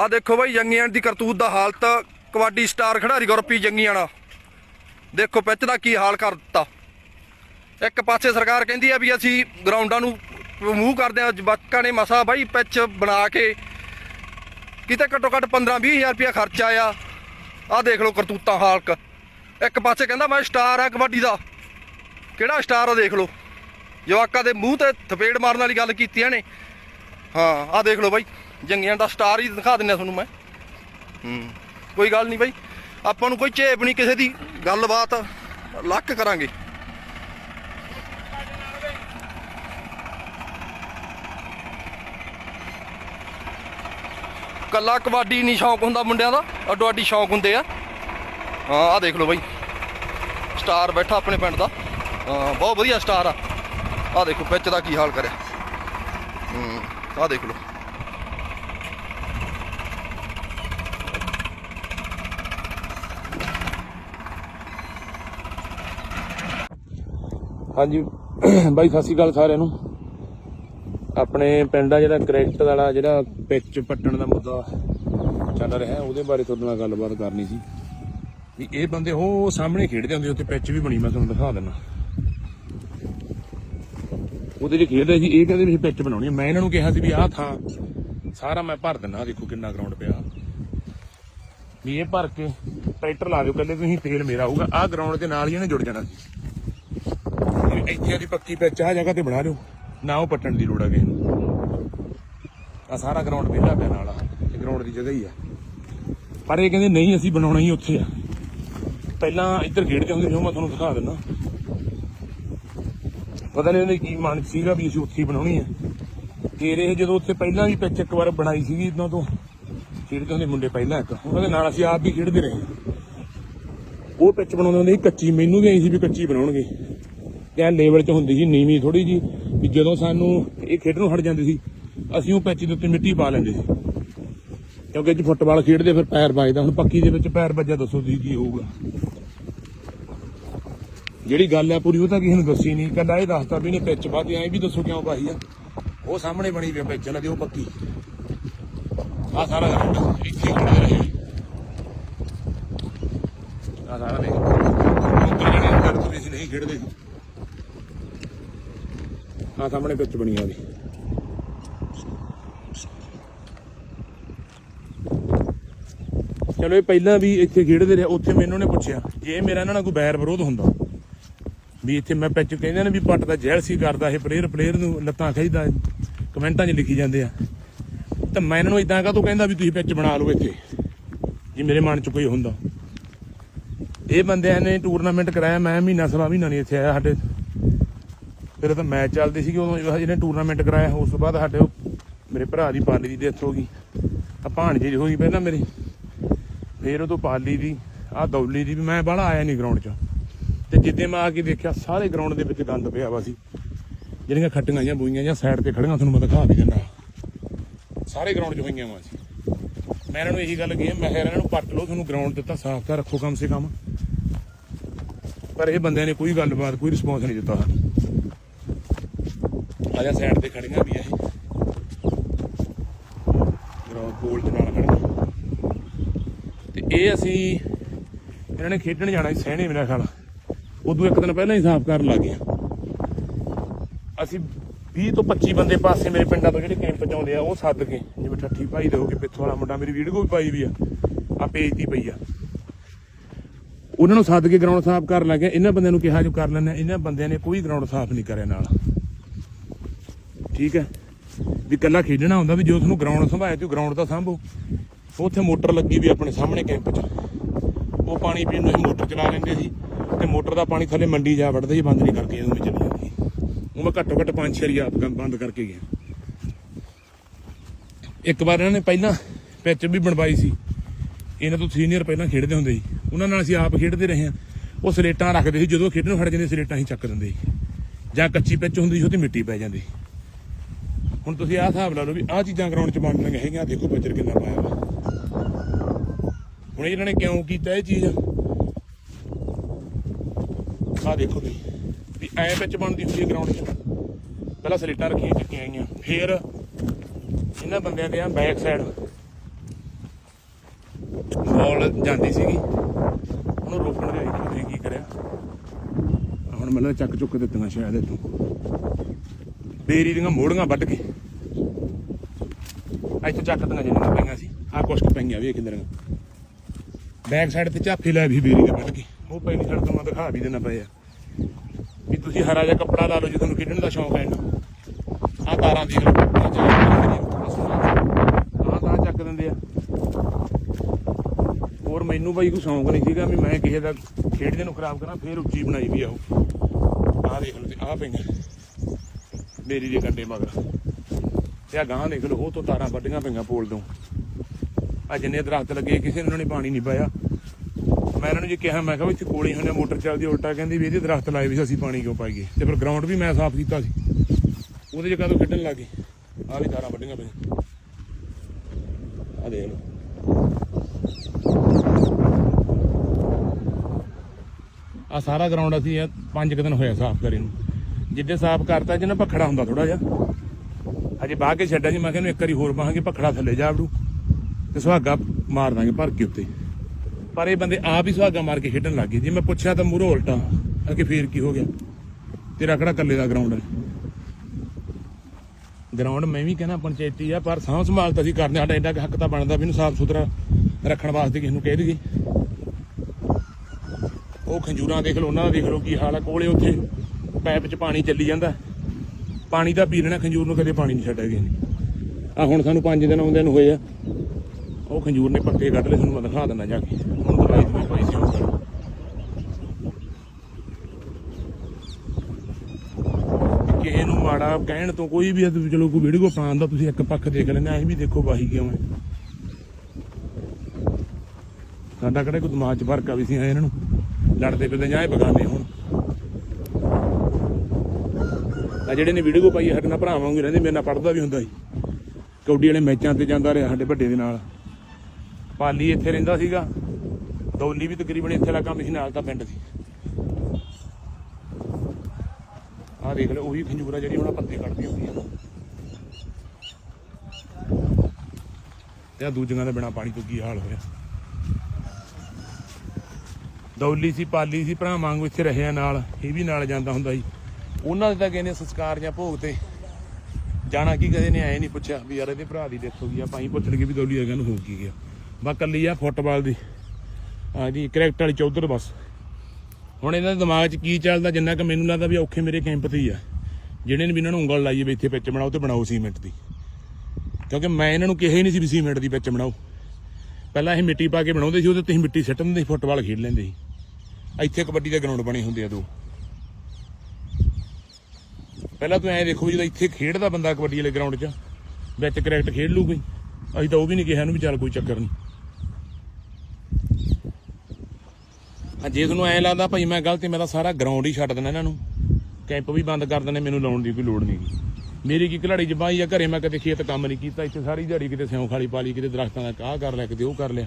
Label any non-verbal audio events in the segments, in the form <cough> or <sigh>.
ਆ ਦੇਖੋ ਬਾਈ, ਜੰਗੀਆਂ ਦੀ ਕਰਤੂਤ ਦਾ ਹਾਲਤ। ਕਬੱਡੀ ਸਟਾਰ ਖਿਡਾਰੀ ਗੁਰਪੀ ਜੰਗੀਆਂ ਦੇਖੋ ਪਿੱਚ ਦਾ ਕੀ ਹਾਲ ਕਰ ਦਿੱਤਾ। ਇੱਕ ਪਾਸੇ ਸਰਕਾਰ ਕਹਿੰਦੀ ਆ ਵੀ ਅਸੀਂ ਗਰਾਊਂਡਾਂ ਨੂੰ ਮੂਵ ਕਰਦੇ ਆ ਜਵਾਕਾਂ ਨੇ ਮਸਾ ਬਾਈ ਪਿੱਚ ਬਣਾ ਕੇ ਕਿਤੇ ਘੱਟੋ ਘੱਟ 15 20000 ਰੁਪਇਆ ਖਰਚਾ ਆ ਆ ਦੇਖ ਲਓ ਕਰਤੂਤਾਂ ਹਾਲਕ। ਇੱਕ ਪਾਸੇ ਕਹਿੰਦਾ ਮੈਂ ਸਟਾਰ ਆ ਕਬੱਡੀ ਦਾ। ਕਿਹੜਾ ਸਟਾਰ ਆ ਦੇਖ ਲਓ। ਜਵਾਕਾਂ ਦੇ ਮੂੰਹ ਤੇ ਥਪੇੜ ਮਾਰਨ ਵਾਲੀ ਗੱਲ ਕੀਤੀ ਇਹਨੇ ਹਾਂ ਆ ਦੇਖ ਲਓ ਬਾਈ। ਜੰਗੀਆਂ ਦਾ ਸਟਾਰ ਹੀ ਦਿਖਾ ਦਿੰਦਾ ਤੁਹਾਨੂੰ ਮੈਂ। ਹੂੰ। ਕੋਈ ਗੱਲ ਨਹੀਂ ਬਾਈ। ਆਪਾਂ ਨੂੰ ਕੋਈ ਝੇਪ ਨਹੀਂ ਕਿਸੇ ਦੀ ਗੱਲਬਾਤ ਲੱਕ ਕਰਾਂਗੇ। ਕੱਲਾ ਕਬੱਡੀ ਨਹੀਂ ਸ਼ੌਂਕ ਹੁੰਦਾ ਮੁੰਡਿਆਂ ਦਾ ਅੱਡੋ ਅੱਡੀ ਸ਼ੌਂਕ ਹੁੰਦੇ ਆ। ਹਾਂ ਆ ਦੇਖ ਲਓ ਬਾਈ। ਸਟਾਰ ਬੈਠਾ ਆਪਣੇ ਪਿੰਡ ਦਾ। ਹਾਂ ਬਹੁਤ ਵਧੀਆ ਸਟਾਰ ਆ। ਆ ਦੇਖੋ ਪਿੱਚ ਦਾ ਕੀ ਹਾਲ ਕਰਿਆ। ਹੂੰ ਆ ਦੇਖ ਲਓ। ਹਾਂਜੀ। <clears throat> ਬਾਈ, ਸਤਿ ਸ਼੍ਰੀ ਅਕਾਲ ਸਾਰਿਆਂ ਨੂੰ। ਆਪਣੇ ਪਿੰਡ ਆ ਜਿਹੜਾ ਕ੍ਰਿਕਟ ਵਾਲਾ, ਜਿਹੜਾ ਪਿੱਚ ਪੱਟਣ ਦਾ ਮੁੱਦਾ ਚੱਲ ਰਿਹਾ, ਉਹਦੇ ਬਾਰੇ ਤੁਹਾਡੇ ਨਾਲ ਗੱਲਬਾਤ ਕਰਨੀ ਸੀ। ਵੀ ਇਹ ਬੰਦੇ ਉਹ ਸਾਹਮਣੇ ਖੇਡਦੇ ਹੁੰਦੇ ਉੱਥੇ ਪਿੱਚ ਵੀ ਬਣੀ, ਮੈਂ ਤੁਹਾਨੂੰ ਦਿਖਾ ਦਿੰਦਾ। ਉਹਦੇ ਜੇ ਖੇਡਦੇ ਸੀ, ਇਹ ਕਹਿੰਦੇ ਵੀ ਪਿੱਚ ਬਣਾਉਣੀ ਮੈਂ ਇਹਨਾਂ ਨੂੰ ਕਿਹਾ ਸੀ ਵੀ ਆਹ ਥਾਂ, ਸਾਰਾ ਮੈਂ ਭਰ ਦਿੰਦਾ ਦੇਖੋ ਕਿੰਨਾ ਗਰਾਊਂਡ ਪਿਆ। ਵੀ ਇਹ ਭਰ ਕੇ ਟਰੈਕਟਰ ਲਾ ਦਿਓ ਕਹਿੰਦੇ ਤੁਸੀਂ ਤੇਲ ਮੇਰਾ ਆਊਗਾ, ਆਹ ਗਰਾਊਂਡ ਦੇ ਨਾਲ ਹੀ ਇਹਨੇ ਜੁੜ ਜਾਣਾ ਸੀ। ਇੱਥੇ ਦੀ ਪੱਕੀ ਪਿੱਚ ਆ ਜਗ੍ਹਾ ਤੇ ਬਣਾ ਲਿਓ। ਨਾ ਉਹ ਪੱਟਣ ਦੀ ਲੋੜ ਆ ਕਿਸੇ ਨੂੰ। ਆ ਸਾਰਾ ਗਰਾਊਂਡ ਵਿਹਲਾ ਪਿਆ ਨਾਲ ਆ। ਇਹ ਗਰਾਊਂਡ ਦੀ ਜਗ੍ਹਾ ਹੀ ਆ। ਪਰ ਇਹ ਕਹਿੰਦੇ ਨਹੀਂ, ਅਸੀਂ ਬਣਾਉਣਾ ਹੀ ਉੱਥੇ ਆ। ਪਹਿਲਾਂ ਇੱਧਰ ਖੇਡਦੇ ਹੁੰਦੇ ਸੀ ਮੈਂ ਤੁਹਾਨੂੰ ਦਿਖਾ ਦਿੰਦਾ। ਪਤਾ ਨਹੀਂ ਉਹਨੇ ਕੀ ਮਨ ਸੀਗਾ ਵੀ ਅਸੀਂ ਉੱਥੇ ਹੀ ਬਣਾਉਣੀ ਆ। ਫਿਰ ਇਹ ਜਦੋਂ ਉੱਥੇ ਪਹਿਲਾਂ ਵੀ ਪਿੱਚ ਇੱਕ ਵਾਰ ਬਣਾਈ ਸੀਗੀ ਇਦਾਂ ਤੋਂ ਖੇਡਦੇ ਹੁੰਦੇ ਮੁੰਡੇ ਪਹਿਲਾਂ ਇੱਕ। ਉਹਨਾਂ ਦੇ ਨਾਲ ਅਸੀਂ ਆਪ ਵੀ ਖੇਡਦੇ ਰਹੇ। ਉਹ ਪਿੱਚ ਬਣਾਉਂਦੇ ਹੁੰਦੇ ਸੀ ਕੱਚੀ। ਮੈਨੂੰ ਵੀ ਆਈ ਸੀ ਵੀ ਕੱਚੀ ਬਣਾਉਣਗੇ। ਇਹ ਲੈਵਲ 'ਚ ਹੁੰਦੀ ਸੀ, ਨੀਵੀਂ ਥੋੜੀ ਜੀ, ਵੀ ਜਦੋਂ ਸਾਨੂੰ ਇਹ ਖੇਡਣੋਂ ਹਟ ਜਾਂਦੇ ਸੀ, ਅਸੀਂ ਉਹ ਪਿੱਚ ਦੇ ਉੱਤੇ ਮਿੱਟੀ ਪਾ ਲੈਂਦੇ ਸੀ। ਕਿਉਂਕਿ ਜੇ ਫੁੱਟਬਾਲ ਖੇਡਦੇ, ਫਿਰ ਪੈਰ ਵੱਜਦਾ। ਹੁਣ ਪੱਕੀ ਦੇ ਵਿੱਚ ਪੈਰ ਵੱਜਿਆ, ਦੱਸੋ ਤੁਸੀਂ ਕੀ ਹੋਊਗਾ। ਜਿਹੜੀ ਗੱਲ ਹੈ ਪੂਰੀ, ਉਹ ਤਾਂ ਕਿਸੇ ਨੂੰ ਦੱਸੀ ਨਹੀਂ। ਕੱਲਾ ਇਹ ਦੱਸਦਾ ਵੀ ਨੇ ਪਿੱਚ ਪਾਤੀ ਐਂ ਵੀ ਦੱਸੋ ਕਿਉਂ ਪਾਈ ਆ ਉਹ ਸਾਹਮਣੇ ਬਣੀ ਵੀ ਪਿੱਚ ਲੱਗੇ ਉਹ ਪੱਕੀ। ਆ ਸਾਰਾ ਗਰਾਊਂਡ ਇੱਥੇ ਖੇਡਦੇ ਰਹੇ ਆ ਸਾਰਾ ਦੇਖ। ਉੱਪਰ ਜਿਹੜੇ ਕਰਦੇ ਸੀ ਨਹੀਂ ਖੇਡਦੇ। ਸੀ ਆ ਸਾਹਮਣੇ ਪਿੱਚ ਬਣੀ ਆ ਉਹਦੀ। ਚਲੋ ਇਹ ਪਹਿਲਾਂ ਵੀ ਇੱਥੇ ਖੇਡਦੇ ਰਹੇ, ਉੱਥੇ ਮੈਨੂੰ ਨੇ ਪੁੱਛਿਆ। ਜੇ ਮੇਰਾ ਇਹਨਾਂ ਨਾਲ ਕੋਈ ਬੈਰ ਵਿਰੋਧ ਹੁੰਦਾ, ਵੀ ਇੱਥੇ ਮੈਂ ਪਿੱਚ ਕਹਿੰਦੇ ਨੇ ਵੀ ਪੱਟ ਦਾ ਜਹਿਲ ਸੀ, ਕਰਦਾ ਇਹ ਪਲੇਅਰ ਪਲੇਅਰ ਨੂੰ ਲੱਤਾਂ ਖਿੱਚਦਾ, ਕਮੈਂਟਾਂ 'ਚ ਲਿਖੀ ਜਾਂਦੇ ਆ। ਤਾਂ ਮੈਂ ਇਹਨਾਂ ਨੂੰ ਇਦਾਂ ਕਾ ਕਹਿੰਦਾ ਵੀ ਤੁਸੀਂ ਪਿੱਚ ਬਣਾ ਲਓ ਇੱਥੇ, ਜੇ ਮੇਰੇ ਮਨ 'ਚ ਕੋਈ ਹੁੰਦਾ। ਇਹ ਬੰਦਿਆਂ ਨੇ ਟੂਰਨਾਮੈਂਟ ਕਰਾਇਆ, ਮੈਂ ਮਹੀਨਾ ਸਵਾ ਮਹੀਨਾ ਨਹੀਂ ਇੱਥੇ ਆਇਆ ਸਾਡੇ। ਫਿਰ ਤਾਂ ਮੈਚ ਚੱਲਦੀ ਸੀਗੇ ਉਦੋਂ ਜਿਹਨੇ ਟੂਰਨਾਮੈਂਟ ਕਰਾਇਆ, ਉਸ ਤੋਂ ਬਾਅਦ ਸਾਡੇ ਉਹ ਮੇਰੇ ਭਰਾ ਦੀ ਪਾਲੀ ਦੀ ਡੈਥ ਹੋ ਗਈ। ਆ ਭਾਣਜੇ ਦੀ ਹੋਈ ਪਹਿਲਾਂ ਮੇਰੀ। ਫਿਰ ਉਹ ਤੋਂ ਪਾਲੀ ਦੀ ਆ ਦੌਲੀ ਦੀ ਵੀ ਮੈਂ ਬਾਹਲਾ ਆਇਆ ਨਹੀਂ ਗਰਾਊਂਡ 'ਚ। ਤੇ ਜਿੱਦੇ ਮੈਂ ਆ ਕੇ ਦੇਖਿਆ, ਸਾਰੇ ਗਰਾਊਂਡ ਦੇ ਵਿੱਚ ਗੰਦ ਪਿਆ ਵਾ ਸੀ। ਜਿਹੜੀਆਂ ਖੱਟੀਆਂ ਜਾਂ ਬੂਈਆਂ ਜਾਂ ਸਾਈਡ ਤੇ ਖੜੀਆਂ, ਤੁਹਾਨੂੰ ਮੈਂ ਦਿਖਾ ਵੀ ਦਿੰਦਾ। ਸਾਰੇ ਗਰਾਊਂਡ 'ਚ ਹੋਈਆਂ ਵਾ ਸੀ। ਮੈਂ ਇਹਨਾਂ ਨੂੰ ਇਹੀ ਗੱਲ ਕਹੀ, ਮੈਂ ਕਿਹਾ, ਇਹਨਾਂ ਨੂੰ ਪੱਟ ਲਓ, ਤੁਹਾਨੂੰ ਗਰਾਊਂਡ ਦਿੱਤਾ ਸਾਫ਼ ਤਾਂ ਰੱਖੋ ਕਮ ਸੇ ਕਮ। ਪਰ ਇਹ ਬੰਦਿਆਂ ਨੇ ਕੋਈ ਗੱਲਬਾਤ, ਕੋਈ ਰਿਸਪੌਂਸ ਨਹੀਂ ਦਿੱਤਾ ਸਾਨੂੰ। ਆ ਸਾਈਡ ਤੇ ਖੜੀਆਂ ਵੀ ਇਹ। ਗਰਾਊਂਡ ਕੋਲ ਦੇ ਨਾਲ ਖੜੀਆਂ ਤੇ ਇਹ ਅਸੀਂ ਇਹਨਾਂ ਨੇ ਖੇਡਣ ਜਾਣਾ ਸੀ ਸਹਿਣੇ ਮੇਰਾ ਖਿਆਲ। ਉਦੋਂ ਇੱਕ ਦਿਨ ਪਹਿਲਾਂ ਹੀ ਸਾਫ਼ ਕਰਨ ਲੱਗ ਗਏ। ਅਸੀਂ 20 ਤੋਂ 25 ਬੰਦੇ ਪਾਸੇ ਮੇਰੇ ਪਿੰਡਾਂ ਤੋਂ ਜਿਹੜੇ ਕੈਂਪ ਚ ਆਉਂਦੇ ਆ, ਉਹ ਸੱਦ ਕੇ, ਜਿਵੇਂ ਠੱਠੀ ਭਾਈ ਦੇ ਹੋ ਪਿੱਥੋਂ ਵਾਲਾ ਮੁੰਡਾ, ਮੇਰੀ ਵੀਡੀਓ ਵੀ ਪਾਈ ਵੀ ਆ। ਆ ਪੇਜ ਦੀ ਪਈ ਆ। ਉਹਨਾਂ ਨੂੰ ਸੱਦ ਕੇ ਗਰਾਊਂਡ ਸਾਫ਼ ਕਰਨ ਲੱਗੇ ਇਹਨਾਂ ਬੰਦਿਆਂ ਨੂੰ ਕਿਹਾ, ਜੋ ਕਰ ਲੈਣਾ ਇਹਨਾਂ ਬੰਦਿਆਂ ਨੇ ਕੋਈ ਗਰਾਊਂਡ ਸਾਫ਼ ਨਹੀਂ ਕਰਿਆ ਨਾਲ। ਠੀਕ ਹੈ? ਵੀ ਕੱਲਾ ਖੇਡਣਾ ਹੁੰਦਾ ਵੀ ਜੋ ਤੁਹਾਨੂੰ ਗਰਾਊਂਡ ਸੰਭਾਇਆ ਤੇ ਗਰਾਊਂਡ ਤਾਂ ਸੰਭੋ। ਉੱਥੇ ਮੋਟਰ ਲੱਗੀ ਵੀ ਆਪਣੇ ਸਾਹਮਣੇ ਕੈਂਪ 'ਚ। ਉਹ ਪਾਣੀ ਪੀਣ ਨੂੰ ਅਸੀਂ ਮੋਟਰ ਚਲਾ ਲੈਂਦੇ ਸੀ ਤੇ ਮੋਟਰ ਦਾ ਪਾਣੀ ਥੱਲੇ ਮੰਡੀ ਜਾ ਵੜਦਾ ਸੀ, ਬੰਦ ਨਹੀਂ ਕਰਕੇ ਇਹਨੂੰ ਵੀ ਚਲੀ ਜਾਂਦੀ ਉਹ ਮੈਂ ਘੱਟੋ ਘੱਟ ਪੰਜ ਛੇ ਵਾਰੀ ਆਪ ਬੰਦ ਕਰਕੇ ਗਿਆ। ਇੱਕ ਵਾਰ ਇਹਨਾਂ ਨੇ ਪਹਿਲਾਂ ਪਿੱਚ ਵੀ ਬਣਵਾਈ ਸੀ। ਇਹਨਾਂ ਤੋਂ ਸੀਨੀਅਰ ਪਹਿਲਾਂ ਖੇਡਦੇ ਹੁੰਦੇ ਸੀ। ਉਹਨਾਂ ਨਾਲ ਅਸੀਂ ਆਪ ਖੇਡਦੇ ਰਹੇ ਹਾਂ। ਉਹ ਸਲੇਟਾਂ ਰੱਖਦੇ ਸੀ, ਜਦੋਂ ਖੇਡਣ ਫੜ ਜਾਂਦੇ ਸਲੇਟਾਂ ਹੀ ਚੱਕ ਦਿੰਦੇ ਸੀ। ਜਾਂ ਕੱਚੀ ਪਿੱਚ ਹੁੰਦੀ ਸੀ ਉਹ ਤੇ ਮਿੱਟੀ ਪੈ ਜਾਂਦੀ ਹੁਣ ਤੁਸੀਂ ਆਹ ਹਿਸਾਬ ਲਾ ਲਓ ਵੀ ਆਹ ਚੀਜ਼ਾਂ ਗਰਾਊਂਡ 'ਚ ਬਣਨੀਆਂ ਹੈਗੀਆਂ, ਦੇਖੋ ਬੱਜਰ ਕਿੰਨਾ ਪਾਇਆ ਵਾ। ਹੁਣ ਇਹਨਾਂ ਨੇ ਕਿਉਂ ਕੀਤਾ ਇਹ ਚੀਜ਼? ਆਹ ਦੇਖੋ ਤੁਸੀਂ, ਵੀ ਐ ਵਿੱਚ ਬਣਦੀ ਹੁੰਦੀ ਹੈ ਗਰਾਊਂਡ 'ਚ। ਪਹਿਲਾਂ ਸਲੇਟਾਂ ਰੱਖੀਆਂ ਚੱਕੀਆਂ ਆਈਆਂ ਫੇਰ ਇਹਨਾਂ ਬੰਦਿਆਂ ਦੇ ਆ ਬੈਕ ਸਾਈਡ ਮਾਲ ਜਾਂਦੀ ਸੀਗੀ। ਉਹਨੂੰ ਰੋਕਣ ਦੇ ਵਿੱਚ ਕੀ ਕਰਿਆ। ਹੁਣ ਮੈਨੂੰ ਚੱਕ ਚੁੱਕ ਦਿੱਤੀਆਂ ਸ਼ਾਇਦ ਇਤੋਂ ਬੇਰੀ ਦੀਆਂ ਮੋੜੀਆਂ ਵੱਢ ਕੇ। ਇੱਥੇ ਚੱਕ ਜਿੰਨੀਆਂ ਪਈਆਂ ਸੀ। ਆ ਕੁਛ ਕੁ ਪਈਆਂ ਵੇਖ ਇੰਦਰ ਬੈਕ ਸਾਈਡ ਤੇ ਝਾਫੇ ਲੈ ਵੀ ਬੇਰੀ ਦੇ ਵੱਢ ਕੇ। ਉਹ ਪਹਿਲੀ ਸਾਈਡ ਤੋਂ ਮੈਂ ਦਿਖਾ ਵੀ ਦੇਣਾ ਪਏ ਵੀ ਤੁਸੀਂ ਹਰਾ ਜਿਹਾ ਕੱਪੜਾ ਲਾ ਲਓ ਜੇ ਤੁਹਾਨੂੰ ਖੇਡਣ ਦਾ ਸ਼ੌਂਕ ਹੈ ਨਾ। ਆ ਤਾਰਾਂ ਦੇਖ ਲਓ, ਆਹ ਤਾਂ ਚੱਕ ਦਿੰਦੇ ਆ। ਹੋਰ ਮੈਨੂੰ ਬਾਈ ਕੋਈ ਸ਼ੌਂਕ ਨਹੀਂ ਸੀਗਾ ਵੀ ਮੈਂ ਕਿਸੇ ਦਾ ਖੇਡਦੇ ਨੂੰ ਖਰਾਬ ਕਰਾਂ, ਫੇਰ ਉੱਚੀ ਬਣਾਈ ਵੀ ਆ ਆਹ ਦੇਖ ਲਓ ਤੇ ਆਹ ਪਈਆਂ। ਡੇਰੀ ਦੇ ਕੰਡੇ ਮਗਰ। ਤੇ ਆ ਗਾਂ ਦੇਖ ਲਓ ਉਹ ਤੋਂ ਤਾਰਾਂ ਵੱਡੀਆਂ ਪਈਆਂ ਪੋਲ ਤੋਂ। ਆ ਜਿੰਨੇ ਦਰਖਤ ਲੱਗੇ ਕਿਸੇ ਨੇ ਉਹਨਾਂ ਨੇ ਪਾਣੀ ਨਹੀਂ ਪਾਇਆ। ਮੈਂ ਇਹਨਾਂ ਨੂੰ ਜੇ ਕਿਹਾ ਮੈਂ ਕਿਹਾ ਵੀ ਇੱਥੇ ਕੋਲੇ ਹੁੰਦੇ ਮੋਟਰ ਚੱਲਦੀ ਉਲਟਾ ਕਹਿੰਦੀ ਵੀ ਇਹਦੇ ਦਰਖਤ ਲਾਏ ਵੀ ਸੀ, ਅਸੀਂ ਪਾਣੀ ਕਿਉਂ ਪਾਈਏ। ਤੇ ਫਿਰ ਗਰਾਊਂਡ ਵੀ ਮੈਂ ਸਾਫ਼ ਕੀਤਾ ਸੀ। ਉਹਦੇ ਜਗ੍ਹਾ ਤੋਂ ਖੇਡਣ ਲੱਗੇ ਆ ਵੀ ਤਾਰਾਂ ਵੱਡੀਆਂ ਪਈਆਂ। ਆ ਦੇਖ ਲਓ। ਆ ਸਾਰਾ ਗਰਾਊਂਡ ਅਸੀਂ ਇਹ ਪੰਜ ਕੁ ਦਿਨ ਹੋਇਆ ਸਾਫ਼ ਕਰੇ ਨੂੰ। ਜਿੱਦੇ ਸਾਫ਼ ਕਰਤਾ ਜਿਹਨਾਂ ਭਖੜਾ ਹੁੰਦਾ ਥੋੜਾ ਜਿਹਾ। ਅਜੇ ਬਾਹ ਕੇ ਛੱਡਿਆ ਜੀ ਮੈਂ ਕਿਹਾ ਇਹਨੂੰ ਇੱਕ ਵਾਰੀ ਹੋਰ ਬਾਹਾਂਗੇ ਭਖੜਾ ਥੱਲੇ ਜਾ ਵੜੂ ਤੇ ਸੁਹਾਗਾ ਮਾਰ ਦਾਂਗੇ ਭਰ ਕੇ ਉੱਤੇ। ਪਰ ਇਹ ਬੰਦੇ ਆਪ ਹੀ ਸੁਹਾਗਾ ਮਾਰ ਕੇ ਖੇਡਣ ਲੱਗ ਗਏ। ਜੇ ਮੈਂ ਪੁੱਛਿਆ ਤਾਂ ਮੂਹਰੋਂ ਉਲਟਾ ਆ ਫੇਰ ਕੀ ਹੋ ਗਿਆ? ਤੇਰਾ ਕਿਹੜਾ ਕੱਲੇ ਦਾ ਗਰਾਊਂਡ ਹੈ? ਗਰਾਊਂਡ ਮੈਂ ਵੀ ਕਹਿੰਦਾ ਪੰਚਾਇਤੀ ਆ ਪਰ ਸਾਂਭ ਸੰਭਾਲ ਤਾਂ ਅਸੀਂ ਕਰਦੇ ਹਾਂ, ਸਾਡਾ ਐਡਾ ਹੱਕ ਤਾਂ ਬਣਦਾ ਵੀ ਇਹਨੂੰ ਸਾਫ਼ ਸੁਥਰਾ ਰੱਖਣ ਵਾਸਤੇ ਕਿਸ ਨੂੰ ਕਹਿ ਦਈਏ। ਉਹ ਖੰਜੂਰਾਂ ਦੇਖ ਲਓ ਉਹਨਾਂ ਦਾ ਦੇਖ ਲਓ ਕੀ ਹਾਲ ਹੈ ਕੋਲੇ ਉੱਥੇ ਪਾਈਪ 'ਚ ਪਾਣੀ ਚੱਲੀ ਜਾਂਦਾ। ਪਾਣੀ ਦਾ ਪੀ ਲੈਣਾ ਖੰਜੂਰ ਨੂੰ ਕਦੇ ਪਾਣੀ ਨਹੀਂ ਛੱਡਿਆ ਗਿਆ ਆ ਹੁਣ ਸਾਨੂੰ 5 ਦਿਨ ਆਉਂਦੇ ਨੂੰ ਹੋਏ ਆ। ਉਹ ਖੰਜੂਰ ਨੇ ਪੱਤੇ ਕੱਢ ਲਏ, ਤੁਹਾਨੂੰ ਮੈਂ ਦਿਖਾ ਦਿੰਦਾ ਜਾ ਕੇ। ਹੁਣ ਦਵਾਈ ਦਵਾਈ ਪਾਈ ਸੀ ਹੁਣ ਕਿਸੇ ਨੂੰ ਮਾੜਾ ਕਹਿਣ ਤੋਂ ਕੋਈ ਵੀ ਚਲੋ ਕੋਈ ਵੀਡੀਓ ਪਾਉਂਦਾ ਤੁਸੀਂ ਇੱਕ ਪੱਖ ਦੇਖ ਲੈਣਾ ਐਂ ਵੀ ਦੇਖੋ ਵਾਹੀ ਕਿਉਂ ਹੈ ਸਾਡਾ ਕਿਹੜਾ ਕੋਈ ਦਿਮਾਗ 'ਚ ਫ਼ਰਕ ਆ ਵੀ ਸੀ ਐਂ ਇਹਨਾਂ ਨੂੰ। ਲੜਦੇ ਪੈਂਦੇ ਜਾਂ ਇਹ ਬਗਾਨੇ ਹੁਣ। ਆ ਜਿਹੜੇ ਨੇ ਵੀਡੀਓ ਪਾਈ ਆ, ਸਾਡੇ ਨਾਲ ਭਰਾਵਾਂ ਵਾਂਗੂ ਰਹਿੰਦੇ ਮੇਰੇ ਨਾਲ ਪੜਦਾ ਵੀ ਹੁੰਦਾ ਸੀ। ਕੌਡੀ ਵਾਲੇ ਮੈਚਾਂ ਤੇ ਜਾਂਦਾ ਰਿਹਾ ਸਾਡੇ ਵੱਡੇ ਦੇ ਨਾਲ। ਪਾਲੀ ਇੱਥੇ ਰਹਿੰਦਾ ਸੀਗਾ। ਦੌਲੀ ਵੀ ਤਕਰੀਬਨ ਇੱਥੇ ਦਾ ਕੰਮ ਸੀ ਨਾਲ ਤਾਂ ਪਿੰਡ ਸੀ। ਆਹ ਦੇਖ ਲਓ ਉਹੀ ਖੰਜੂਰਾ ਜਿਹੜੀ ਉਹਨਾਂ ਪੱਤੇ ਕੱਢਦੀ ਹੁੰਦੀ ਆ ਤੇ ਆ ਦੂਜੀਆਂ ਦੇ ਬਿਨਾ ਪਾਣੀ ਤੋਂ ਕੀ ਹਾਲ ਹੋਇਆ? ਦੌਲੀ ਸੀ ਪਾਲੀ ਸੀ ਭਰਾ ਵਾਂਗੂ ਇੱਥੇ ਰਹਿਆ ਨਾਲ ਇਹ ਵੀ ਨਾਲ ਜਾਂਦਾ ਹੁੰਦਾ ਸੀ। ਉਹਨਾਂ ਦੇ ਤਾਂ ਕਹਿੰਦੇ ਸੰਸਕਾਰ ਜਾਂ ਭੋਗ ਤੇ। ਜਾਣਾ ਕੀ ਕਦੇ ਨੇ, ਐ ਨਹੀਂ ਪੁੱਛਿਆ ਵੀ ਯਾਰ ਇਹਦੇ ਭਰਾ ਦੀ ਡੈਥ ਹੋ ਗਈ ਆ ਪਾਈ ਪੁੱਛਣਗੇ ਵੀ ਦੌਲੀ ਹੈਗਾ ਹੋ ਕੀ ਗਿਆ। ਬਾ ਕੱਲੀ ਆ ਫੁੱਟਬਾਲ ਦੀ। ਆ ਜੀ ਕ੍ਰਿਕਟ ਵਾਲੀ ਚੌਧਰ ਬਸ। ਹੁਣ ਇਹਨਾਂ ਦੇ ਦਿਮਾਗ 'ਚ ਕੀ ਚੱਲਦਾ, ਜਿੰਨਾ ਕਿ ਮੈਨੂੰ ਲੱਗਦਾ ਵੀ ਔਖੇ ਮੇਰੇ ਕੈਂਪ ਤੇ ਹੀ ਆ। ਜਿਹੜੇ ਨੇ ਵੀ ਇਹਨਾਂ ਨੂੰ ਉਂਗਲ ਲਾਈਏ ਵੀ ਇੱਥੇ ਪਿੱਚ ਬਣਾਓ ਤੇ ਬਣਾਓ ਸੀਮੈਂਟ ਦੀ। ਕਿਉਂਕਿ ਮੈਂ ਇਹਨਾਂ ਨੂੰ ਕਿਹਾ ਹੀ ਨਹੀਂ ਸੀ ਵੀ ਸੀਮੈਂਟ ਦੀ ਪਿੱਚ ਬਣਾਓ। ਪਹਿਲਾਂ ਇਹ ਮਿੱਟੀ ਪਾ ਕੇ ਬਣਾਉਂਦੇ ਸੀ, ਉਹਦੇ ਤੇ ਅਸੀਂ ਮਿੱਟੀ ਸਿੱਟ ਦਿੰਦੇ ਸੀ, ਫੁੱਟਬਾਲ ਖੇਡ ਲੈਂਦੇ ਸੀ। ਇੱਥੇ ਕਬੱਡੀ ਦੇ ਗਰਾਊਂਡ ਬਣੇ ਹੁੰਦੇ ਆ ਦੋ। ਪਹਿਲਾਂ ਤੂੰ ਐਂ ਦੇਖੋ ਵੀ ਜਦੋਂ ਇੱਥੇ ਖੇਡਦਾ ਬੰਦਾ ਕਬੱਡੀ ਵਾਲੇ ਗਰਾਊਂਡ 'ਚ, ਵਿੱਚ ਕ੍ਰਿਕਟ ਖੇਡ ਲੂ ਕੋਈ। ਅਸੀਂ ਤਾਂ ਉਹ ਵੀ ਨਹੀਂ ਕਿਹਾ ਇਹਨੂੰ ਵੀ ਚੱਲ ਕੋਈ ਚੱਕਰ ਨਹੀਂ। ਆ ਜੇ ਤੁਹਾਨੂੰ ਐਂ ਲੱਗਦਾ ਭਾਈ ਮੈਂ ਗਲਤੀ ਮੈਂ ਤਾਂ ਸਾਰਾ ਗਰਾਊਂਡ ਹੀ ਛੱਡ ਦੇਣਾ ਇਹਨਾਂ ਨੂੰ। ਕੈਂਪ ਵੀ ਬੰਦ ਕਰ ਦੇਣੇ ਮੈਨੂੰ ਲਾਉਣ ਦੀ ਕੋਈ ਲੋੜ ਨਹੀਂ ਮੇਰੀ ਕੀ ਘਲਾੜੀ ਚ ਬਾਈ ਆ, ਘਰੇ ਮੈਂ ਕਦੇ ਖੇਤ ਕੰਮ ਨਹੀਂ ਕੀਤਾ, ਇੱਥੇ ਸਾਰੀ ਦਿਹਾੜੀ ਕਿਤੇ ਸਿਉਂ ਖਾਲੀ ਪਾ ਲਈ, ਕਿਤੇ ਦਰਖਤਾਂ ਦਾ ਕਾਹ ਕਰ ਲਿਆ, ਕਿਤੇ ਉਹ ਕਰ ਲਿਆ।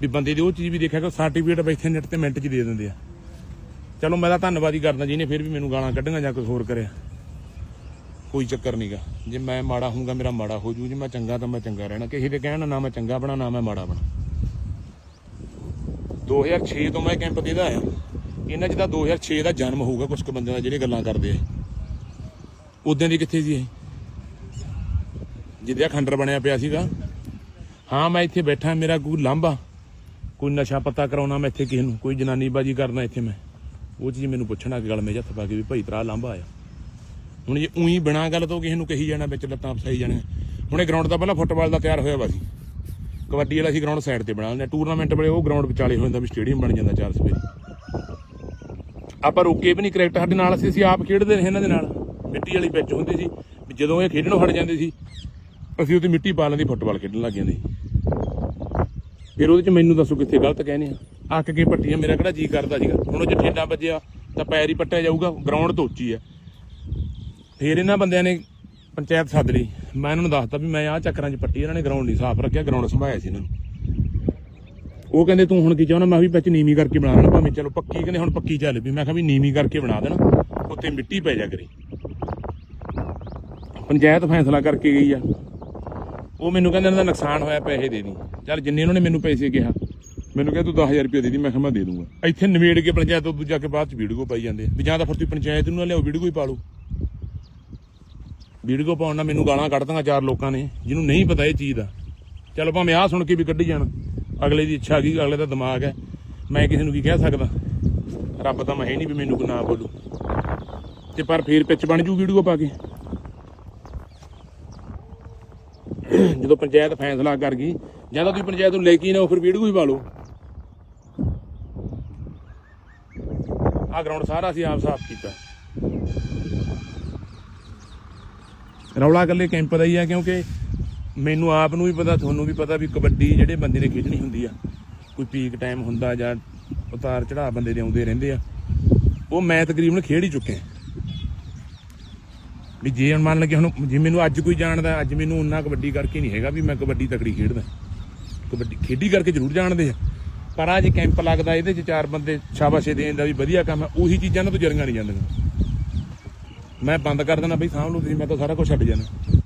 ਵੀ ਬੰਦੇ ਦੀ ਉਹ ਚੀਜ਼ ਵੀ ਦੇਖਿਆ ਕਿ ਸਰਟੀਫਿਕੇਟ ਬੈਠੇ ਨੈਟ ਤੇ ਮਿੰਟ 'ਚ ਦੇ ਦਿੰਦੇ ਆ। ਚਲੋ ਮੈਂ ਤਾਂ ਧੰਨਵਾਦ ਹੀ ਕਰਦਾ ਜਿਹਨੇ ਫਿਰ ਵੀ ਮੈਨੂੰ ਗਾਲਾਂ ਕੱਢੀਆਂ ਜਾਂ ਕੁਝ ਹੋਰ ਕਰਿਆ। ਕੋਈ ਚੱਕਰ ਨਹੀਂਗਾ ਜੇ ਮੈਂ ਮਾੜਾ ਹੋਊਗਾ, ਮੇਰਾ ਮਾੜਾ ਹੋ ਜੂ। ਜੇ ਮੈਂ ਚੰਗਾ ਤਾਂ ਮੈਂ ਚੰਗਾ ਰਹਿਣਾ। ਕਿਸੇ ਦੇ ਕਹਿਣ ਨਾ ਮੈਂ ਚੰਗਾ ਬਣਾ, ਨਾ ਮੈਂ ਮਾੜਾ ਬਣਾ। 2006 ਤੋਂ ਮੈਂ ਕੈਂਪ ਦੇਦਾ ਆਇਆ। ਇਹਨਾਂ 'ਚ ਤਾਂ 2006 ਦਾ ਜਨਮ ਹੋਊਗਾ ਕੁਝ ਕੁ ਬੰਦਿਆਂ ਦਾ ਜਿਹੜੇ ਗੱਲਾਂ ਕਰਦੇ ਆ। ਉਦੋਂ ਦੀ ਕਿੱਥੇ ਸੀ ਇਹ? ਜਿਹਦੇ ਖੰਡਰ ਬਣਿਆ ਪਿਆ ਸੀਗਾ। ਹਾਂ, ਮੈਂ ਇੱਥੇ ਬੈਠਾ, ਮੇਰਾ ਕੋਈ ਲਾਂਭਾ। ਕੋਈ ਨਸ਼ਾ ਪਤਾ ਕਰਾਉਣਾ ਮੈਂ ਇੱਥੇ ਕਿਸੇ ਨੂੰ। ਕੋਈ ਜਨਾਨੀ ਬਾਜੀ ਕਰਨਾ ਇੱਥੇ ਮੈਂ। ਉਹ ਚੀਜ਼ ਮੈਨੂੰ ਪੁੱਛਣਾ ਕਿ ਗੱਲ ਮੇ ਹੱਥ ਪਾ ਕੇ ਵੀ ਭਾਈ ਤਰਾ ਲਾਂਭਾ ਆਇਆ ਹੁਣ ਜੇ ਉਹੀ ਬਿਨਾਂ ਗੱਲ ਤੋਂ ਕਿਸੇ ਨੂੰ ਕਹੀ ਜਾਣਾ, ਵਿੱਚ ਲੱਤਾਂ ਫਸਾਈ ਜਾਣੀਆਂ। ਹੁਣ ਇਹ ਗਰਾਊਂਡ ਦਾ ਪਹਿਲਾਂ ਫੁੱਟਬਾਲ ਦਾ ਤਿਆਰ ਹੋਇਆ ਵਾ ਸੀ ਕਬੱਡੀ ਵਾਲਾ ਸੀ ਗਰਾਊਂਡ ਸਾਈਡ ਤੇ ਬਣਾ ਲੈਂਦੇ ਟੂਰਨਾਮੈਂਟ ਵੇਲੇ ਉਹ ਗਰਾਊਂਡ ਵਿਚਾਲੇ ਹੋ ਜਾਂਦਾ ਵੀ ਸਟੇਡੀਅਮ ਬਣ ਜਾਂਦਾ ਚਾਰ ਸਵੇਰੇ। ਆਪਾਂ ਰੋਕੇ ਵੀ ਨਹੀਂ ਕ੍ਰਿਕਟ, ਸਾਡੇ ਨਾਲ ਅਸੀਂ ਅਸੀਂ ਆਪ ਖੇਡਦੇ ਰਹੇ ਇਹਨਾਂ ਦੇ ਨਾਲ। ਮਿੱਟੀ ਵਾਲੀ ਪਿੱਚ ਹੁੰਦੀ ਸੀ, ਵੀ ਜਦੋਂ ਇਹ ਖੇਡਣੋਂ ਹਟ ਜਾਂਦੇ ਸੀ, ਅਸੀਂ ਉਹਦੀ ਮਿੱਟੀ ਪਾ ਲੈਂਦੀ ਫੁੱਟਬਾਲ ਖੇਡਣ ਲੱਗ ਜਾਂਦੇ ਸੀ। ਫਿਰ ਉਹਦੇ ਚ ਮੈਨੂੰ ਦੱਸੋ ਕਿੱਥੇ ਗਲਤ ਕਹਿੰਦੇ ਆ? ਅੱਕ ਕੇ ਪੱਟੀਆਂ, ਮੇਰਾ ਕਿਹੜਾ ਜੀ ਕਰਦਾ ਸੀਗਾ। ਹੁਣ ਉਹ ਜੇ ਠੇਡਾ ਵੱਜਿਆ, ਤਾਂ ਪੈਰ ਹੀ ਪੱਟਿਆ ਜਾਊਗਾ ਗਰਾਊਂਡ ਤੋਂ ਉੱਚੀ ਹੈ। ਫਿਰ ਇਹਨਾਂ ਬੰਦਿਆਂ ਨੇ ਪੰਚਾਇਤ ਸੱਦ ਲਈ। ਮੈਂ ਇਹਨਾਂ ਨੂੰ ਦੱਸਤਾ ਵੀ ਮੈਂ ਆਹ ਚੱਕਰਾਂ 'ਚ ਪੱਟੀ, ਇਹਨਾਂ ਨੇ ਗਰਾਊਂਡ ਨਹੀਂ ਸਾਫ਼ ਰੱਖਿਆ ਗਰਾਊਂਡ ਸੰਭਾਇਆ ਸੀ ਇਹਨਾਂ ਨੂੰ। ਉਹ ਕਹਿੰਦੇ, ਤੂੰ ਹੁਣ ਕੀ ਚਾਹੁੰਦਾ? ਮੈਂ ਵੀ ਵਿੱਚ ਨੀਵੀਂ ਕਰਕੇ ਬਣਾ ਦੇਣਾ ਭਾਵੇਂ ਚਲੋ ਪੱਕੀ, ਕਹਿੰਦੇ ਹੁਣ ਪੱਕੀ ਚੱਲ ਵੀ। ਮੈਂ ਕਿਹਾ ਵੀ ਨੀਵੀਂ ਕਰਕੇ ਬਣਾ ਦੇਣਾ ਉੱਤੇ ਮਿੱਟੀ ਪੈ ਜਾ ਕਰੇ। ਪੰਚਾਇਤ ਫੈਸਲਾ ਕਰਕੇ ਗਈ ਆ। ਉਹ ਮੈਨੂੰ ਕਹਿੰਦੇ, ਇਹਨਾਂ ਦਾ ਨੁਕਸਾਨ ਹੋਇਆ, ਪੈਸੇ ਦੇ ਦੀ। ਚੱਲ ਜਿੰਨੇ ਉਹਨਾਂ ਨੇ ਮੈਨੂੰ ਪੈਸੇ ਕਿਹਾ ਮੈਨੂੰ ਕਹਿੰਦਾ ਤੂੰ 10000 ਰੁਪਏ ਦੇ ਦੀ, ਮੈਂ ਕਿਹਾ ਮੈਂ ਦੇ ਦੂੰਗਾ। ਇੱਥੇ ਨਵੇੜ ਕੇ ਪੰਚਾਇਤ ਤੋਂ ਦੂਜਾ ਕੇ ਬਾਅਦ ਚ ਵੀਡੀਓ ਪਾਈ ਜਾਂਦੇ ਵੀ ਜਾਂ ਤਾਂ ਫਿਰ ਤੁਸੀਂ ਪੰਚਾਇਤ ਨੂੰ ਨਾ ਲਿਆਓ, ਵੀਡੀਓ ਹੀ ਪਾ ਲਓ। ਵੀਡੀਓ ਪਾਉਣ ਨਾਲ ਮੈਨੂੰ ਗਾਲਾਂ ਕੱਢ ਦਾਂਗਾ ਚਾਰ ਲੋਕਾਂ ਨੇ, ਜਿਹਨੂੰ ਨਹੀਂ ਪਤਾ ਇਹ ਚੀਜ਼ ਦਾ। ਚਲੋ ਭਾਵੇਂ ਆਹ ਸੁਣ ਕੇ ਵੀ ਕੱਢੀ ਜਾਣ, ਅਗਲੇ ਦੀ ਇੱਛਾ ਕੀ ਅਗਲੇ ਦਾ ਦਿਮਾਗ ਹੈ। ਮੈਂ ਕਿਸੇ ਨੂੰ ਕੀ ਕਹਿ ਸਕਦਾ? ਰੱਬ ਤਾਂ ਮੈਂ ਨਹੀਂ ਵੀ ਮੈਨੂੰ ਕੋਈ ਨਾ ਬੋਲੂ। ਤੇ ਪਰ ਫੇਰ ਪਿੱਛ ਬਣ ਜੂ ਵੀਡੀਓ ਪਾ ਕੇ। ਜਦੋਂ ਪੰਚਾਇਤ ਫੈਸਲਾ ਕਰ ਗਈ, ਜਾਂ ਤਾਂ ਤੁਸੀਂ ਪੰਚਾਇਤ ਨੂੰ ਲੈ ਕੇ ਹੀ ਨਾ ਫਿਰ ਵੀਡੀਓ ਹੀ ਪਾ ਲਓ। ਆਹ ਗਰਾਊਂਡ ਸਾਰਾ ਅਸੀਂ ਆਪ ਸਾਫ਼ ਕੀਤਾ। ਰੌਲਾ ਇਕੱਲੇ ਕੈਂਪ ਦਾ ਹੀ ਆ, ਕਿਉਂਕਿ ਮੈਨੂੰ ਆਪ ਨੂੰ ਵੀ ਪਤਾ, ਤੁਹਾਨੂੰ ਵੀ ਪਤਾ ਵੀ ਕਬੱਡੀ ਜਿਹੜੇ ਬੰਦੇ ਨੇ ਖੇਡਣੀ ਹੁੰਦੀ ਆ। ਕੋਈ ਪੀਕ ਟਾਈਮ ਹੁੰਦਾ ਜਾਂ ਉਤਾਰ ਚੜਾਅ ਬੰਦੇ ਦੇ ਆਉਂਦੇ ਰਹਿੰਦੇ ਆ। ਉਹ ਮੈਂ ਤਕਰੀਬਨ ਖੇਡ ਹੀ ਚੁੱਕਿਆ ਵੀ ਜੇ ਮੰਨ ਲੱਗੇ ਹੁਣ ਜੇ ਮੈਨੂੰ ਅੱਜ ਕੋਈ ਜਾਣਦਾ, ਅੱਜ ਮੈਨੂੰ ਉਹਨਾਂ ਕਬੱਡੀ ਕਰਕੇ ਨਹੀਂ ਹੈਗਾ ਵੀ ਮੈਂ ਕਬੱਡੀ ਤਕੜੀ ਖੇਡਦਾ। ਕਬੱਡੀ ਖੇਡੀ ਕਰਕੇ ਜ਼ਰੂਰ ਜਾਣਦੇ ਆ। ਪਰ ਆ ਜੇ ਕੈਂਪ ਲੱਗਦਾ, ਇਹਦੇ 'ਚ ਚਾਰ ਬੰਦੇ ਸ਼ਾਬਾਸ਼ੇ ਦੇਣ ਦਾ ਵੀ ਵਧੀਆ ਕੰਮ ਹੈ, ਉਹੀ ਚੀਜ਼ਾਂ ਨਾਲ ਤੋਂ ਜਰੀਆਂ ਨਹੀਂ ਜਾਂਦੀਆਂ। ਮੈਂ ਬੰਦ ਕਰ ਦੇਣਾ ਬਈ, ਸਾਂਭ ਲਓ ਤੁਸੀਂ, ਮੈਂ ਤਾਂ ਸਾਰਾ ਕੁਝ ਛੱਡ ਜਾਣਾ।